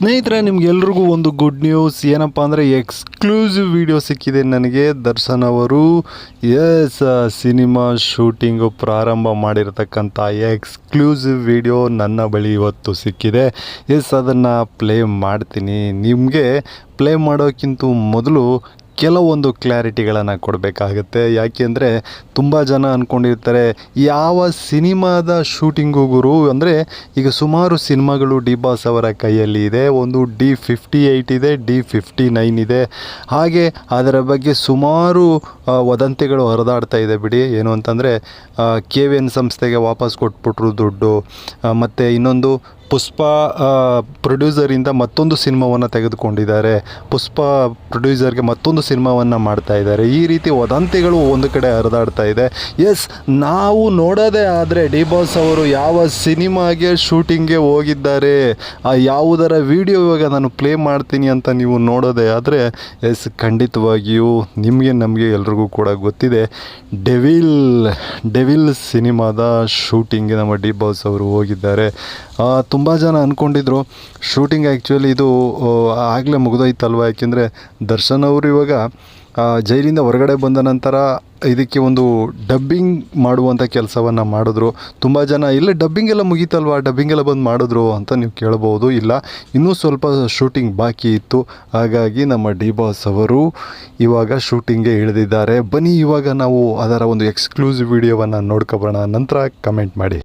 ಸ್ನೇಹಿತರೆ ನಿಮ್ಗೆಲ್ರಿಗೂ ಒಂದು ಗುಡ್ ನ್ಯೂಸ್ ಏನಪ್ಪ ಅಂದರೆ ಎಕ್ಸ್ಕ್ಲೂಸಿವ್ ವಿಡಿಯೋ ಸಿಕ್ಕಿದೆ ನನಗೆ. ದರ್ಶನ್ ಅವರು ಎಸ್ ಸಿನಿಮಾ ಶೂಟಿಂಗು ಪ್ರಾರಂಭ ಮಾಡಿರ್ತಕ್ಕಂಥ ಎಕ್ಸ್ಕ್ಲೂಸಿವ್ ವಿಡಿಯೋ ನನ್ನ ಬಳಿ ಇವತ್ತು ಸಿಕ್ಕಿದೆ. ಎಸ್ ಅದನ್ನು ಪ್ಲೇ ಮಾಡ್ತೀನಿ. ನಿಮಗೆ ಪ್ಲೇ ಮಾಡೋಕ್ಕಿಂತ ಮೊದಲು ಕೆಲವೊಂದು ಕ್ಲಾರಿಟಿಗಳನ್ನು ಕೊಡಬೇಕಾಗುತ್ತೆ. ಯಾಕೆಂದರೆ ತುಂಬ ಜನ ಅಂದ್ಕೊಂಡಿರ್ತಾರೆ ಯಾವ ಸಿನಿಮಾದ ಶೂಟಿಂಗು ಗುರು, ಅಂದರೆ ಈಗ ಸುಮಾರು ಸಿನಿಮಾಗಳು ಡಿ ಬಾಸ್ ಅವರ ಕೈಯಲ್ಲಿ ಇದೆ. ಒಂದು ಡಿ ಫಿಫ್ಟಿ ಏಯ್ಟ್ ಇದೆ, ಡಿ ಫಿಫ್ಟಿ ನೈನ್ ಇದೆ. ಹಾಗೆ ಅದರ ಬಗ್ಗೆ ಸುಮಾರು ವದಂತಿಗಳು ಹರಿದಾಡ್ತಾ ಇದೆ ಬಿಡಿ. ಏನು ಅಂತಂದರೆ ಕೆ ವಿ ಎನ್ ಸಂಸ್ಥೆಗೆ ವಾಪಸ್ ಕೊಟ್ಬಿಟ್ರು ದುಡ್ಡು ಮತ್ತು ಇನ್ನೊಂದು ಪುಷ್ಪ ಪ್ರೊಡ್ಯೂಸರಿಂದ ಮತ್ತೊಂದು ಸಿನಿಮಾವನ್ನು ತೆಗೆದುಕೊಂಡಿದ್ದಾರೆ. ಪುಷ್ಪ ಪ್ರೊಡ್ಯೂಸರ್ಗೆ ಮತ್ತೊಂದು ಸಿನಿಮಾವನ್ನು ಮಾಡ್ತಾ ಇದ್ದಾರೆ. ಈ ರೀತಿ ವದಂತಿಗಳು ಒಂದು ಕಡೆ ಹರಿದಾಡ್ತಾ ಇದೆ. ಎಸ್ ನಾವು ನೋಡೋದೇ ಆದರೆ ಡಿ ಬಾಸ್ ಅವರು ಯಾವ ಸಿನಿಮಾಗೆ ಶೂಟಿಂಗ್ಗೆ ಹೋಗಿದ್ದಾರೆ ಯಾವುದರ ವಿಡಿಯೋ ಇವಾಗ ನಾನು ಪ್ಲೇ ಮಾಡ್ತೀನಿ ಅಂತ ನೀವು ನೋಡೋದೇ ಆದರೆ ಎಸ್ ಖಂಡಿತವಾಗಿಯೂ ನಿಮಗೆ ನಮಗೆ ಎಲ್ರಿಗೂ ಕೂಡ ಗೊತ್ತಿದೆ. ಡೆವಿಲ್ ಡೆವಿಲ್ ಸಿನಿಮಾದ ಶೂಟಿಂಗ್ಗೆ ನಮ್ಮ ಡಿ ಬಾಸ್ ಅವರು ಹೋಗಿದ್ದಾರೆ. ಜನ ಅಂದ್ಕೊಂಡಿದ್ರು ಶೂಟಿಂಗ್ ಆ್ಯಕ್ಚುಲಿ ಇದು ಆಗಲೇ ಮುಗಿದೋಯ್ತಲ್ವ? ಯಾಕೆಂದರೆ ದರ್ಶನ್ ಅವರು ಇವಾಗ ಜೈಲಿಂದ ಹೊರಗಡೆ ಬಂದ ನಂತರ ಇದಕ್ಕೆ ಒಂದು ಡಬ್ಬಿಂಗ್ ಮಾಡುವಂಥ ಕೆಲಸವನ್ನು ಮಾಡಿದ್ರು. ತುಂಬ ಜನ, ಇಲ್ಲ ಡಬ್ಬಿಂಗ್ ಎಲ್ಲ ಮುಗೀತಲ್ವಾ? ಡಬ್ಬಿಂಗ್ ಎಲ್ಲ ಬಂದು ಮಾಡಿದ್ರು ಅಂತ ನೀವು ಕೇಳ್ಬೋದು. ಇಲ್ಲ, ಇನ್ನೂ ಸ್ವಲ್ಪ ಶೂಟಿಂಗ್ ಬಾಕಿ ಇತ್ತು. ಹಾಗಾಗಿ ನಮ್ಮ ಡಿ ಬಾಸ್ ಅವರು ಇವಾಗ ಶೂಟಿಂಗ್ಗೆ ಇಳಿದಿದ್ದಾರೆ. ಬನ್ನಿ, ಇವಾಗ ನಾವು ಅದರ ಒಂದು ಎಕ್ಸ್ಕ್ಲೂಸಿವ್ ವಿಡಿಯೋವನ್ನು ನೋಡ್ಕೊಬೋಣ. ನಂತರ ಕಮೆಂಟ್ ಮಾಡಿ.